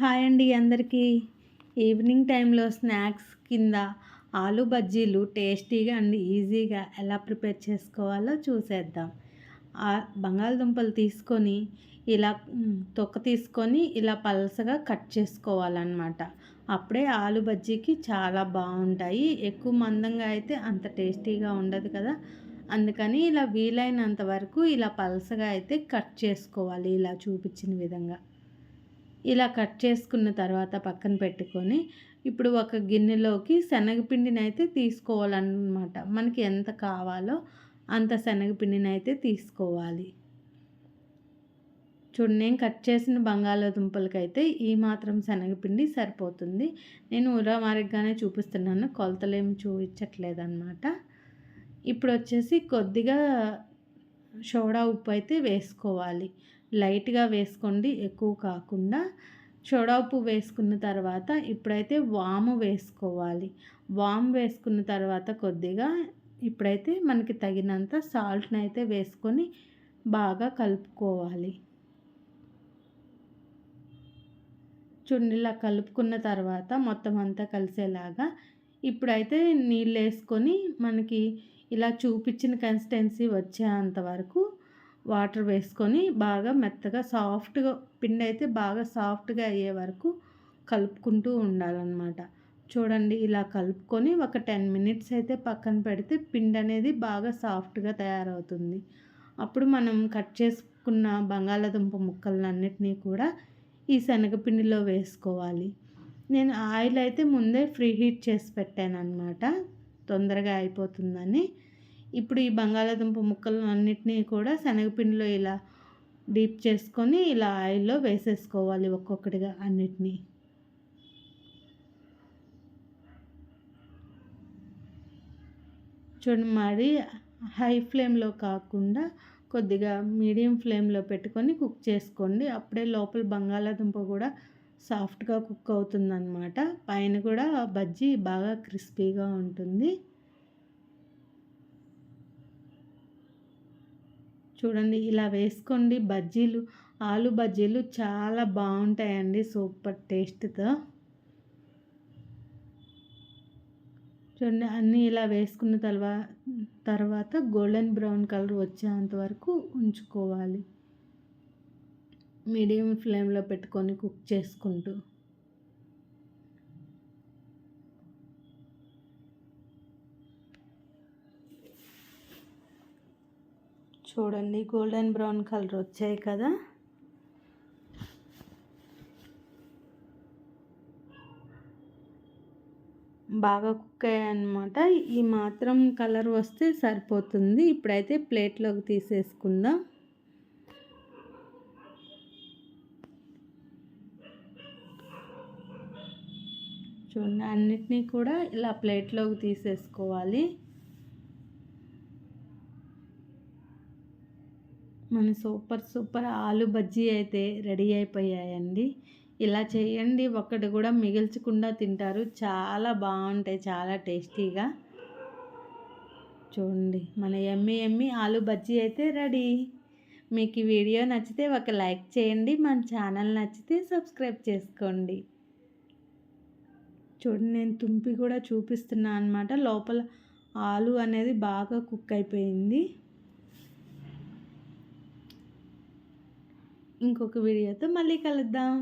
Hi అండి అందరికీ. Evening టైంలో స్నాక్స్ కింద ఆలు బజ్జీలు టేస్టీగా అండ్ ఈజీగా ఎలా ప్రిపేర్ చేసుకోవాలో చూసేద్దాం. బంగాళదుంపలు తీసుకొని ఇలా తొక్క తీసుకొని ఇలా పలసగా కట్ చేసుకోవాలన్నమాట. అప్పుడే ఆలు బజ్జీకి చాలా బాగుంటాయి. ఎక్కువ మందంగా అయితే అంత టేస్టీగా ఉండదు కదా. అందుకని ఇలా వీలైనంత వరకు ఇలా పలసగా అయితే కట్ చేసుకోవాలి ఇలా చూపించిన విధంగా. ఇలా కట్ చేసుకున్న తర్వాత పక్కన పెట్టుకొని ఇప్పుడు ఒక గిన్నెలోకి శనగపిండిని అయితే తీసుకోవాలన్నమాట. మనకి ఎంత కావాలో అంత శనగపిండిని అయితే తీసుకోవాలి. చూడండి నేను కట్ చేసిన బంగాళాదుంపలకైతే ఈ మాత్రం శనగపిండి సరిపోతుంది. నేను ఉరామారిగ్గానే చూపిస్తున్నాను కొలతలేమి చూపించట్లేదు అనమాట ఇప్పుడు వచ్చేసి కొద్దిగా సోడా ఉప్పు అయితే వేసుకోవాలి. లైట్గా వేసుకోండి. ఎక్కువ కాకుండా చొడవపు వేసుకున్న తర్వాత ఇప్పుడైతే వాము వేసుకోవాలి. వాము వేసుకున్న తర్వాత కొద్దిగా ఇప్పుడైతే మనకి తగినంత సాల్ట్ని అయితే వేసుకొని బాగా కలుపుకోవాలి. చుండిలా కలుపుకున్న తర్వాత మొత్తం అంతా కలిసేలాగా ఇప్పుడైతే నీళ్ళు వేసుకొని మనకి ఇలా చూపించిన కన్సిస్టెన్సీ వచ్చేంత వరకు వాటర్ వేసుకొని బాగా మెత్తగా సాఫ్ట్గా పిండి అయితే బాగా సాఫ్ట్గా అయ్యే వరకు కలుపుకుంటూ ఉండాలన్నమాట. చూడండి ఇలా కలుపుకొని ఒక టెన్ మినిట్స్ అయితే పక్కన పెడితే పిండి అనేది బాగా సాఫ్ట్గా తయారవుతుంది. అప్పుడు మనం కట్ చేసుకున్న బంగాళాదుంప ముక్కలన్నిటినీ కూడా ఈ శనగపిండిలో వేసుకోవాలి. నేను ఆయిల్ అయితే ముందే ఫ్రీ హీట్ చేసి పెట్టాను అనమాట తొందరగా అయిపోతుందని. ఇప్పుడు ఈ బంగాళాదుంప ముక్కలు అన్నిటినీ కూడా శనగపిండిలో ఇలా డీప్ చేసుకొని ఇలా ఆయిల్లో వేసేసుకోవాలి ఒక్కొక్కటిగా అన్నిటినీ. చూడండి మరి హై ఫ్లేమ్లో కాకుండా కొద్దిగా మీడియం ఫ్లేమ్లో పెట్టుకొని కుక్ చేసుకోండి. అప్పుడే లోపల బంగాళాదుంప కూడా సాఫ్ట్గా కుక్ అవుతుందన్నమాట. పైన కూడా బజ్జీ బాగా క్రిస్పీగా ఉంటుంది. చూడండి ఇలా వేసుకోండి. బజ్జీలు ఆలు బజ్జీలు చాలా బాగుంటాయండి. సూపర్ టేస్ట్తో. చూడండి అన్నీ ఇలా వేసుకున్న తర్వా తర్వాత గోల్డెన్ బ్రౌన్ కలర్ వచ్చేంత వరకు ఉంచుకోవాలి. మీడియం ఫ్లేమ్లో పెట్టుకొని కుక్ చేసుకుంటూ. చూడండి గోల్డెన్ బ్రౌన్ కలర్ వచ్చాయి కదా. బాగా కుక్ అయ్యాయన్నమాట. ఈ మాత్రం కలర్ వస్తే సరిపోతుంది. ఇప్పుడైతే ప్లేట్లోకి తీసేసుకుందాం. చూడండి అన్నిటినీ కూడా ఇలా ప్లేట్లోకి తీసేసుకోవాలి. మన సూపర్ సూపర్ ఆలు బజ్జీ అయితే రెడీ అయిపోయాయండి. ఇలా చేయండి ఒక్కటి కూడా మిగిల్చకుండా తింటారు. చాలా బాగుంటాయి చాలా టేస్టీగా. చూడండి మన ఎమ్మి ఎమ్మి ఆలు బజ్జీ అయితే రెడీ. మీకు ఈ వీడియో నచ్చితే ఒక లైక్ చేయండి మన ఛానల్ నచ్చితే సబ్స్క్రైబ్ చేసుకోండి. చూడండి నేను తుంపి కూడా చూపిస్తున్నాను అనమాట లోపల ఆలు అనేది బాగా కుక్ అయిపోయింది. ఇంకొక వీడియోతో మళ్ళీ కలుద్దాం.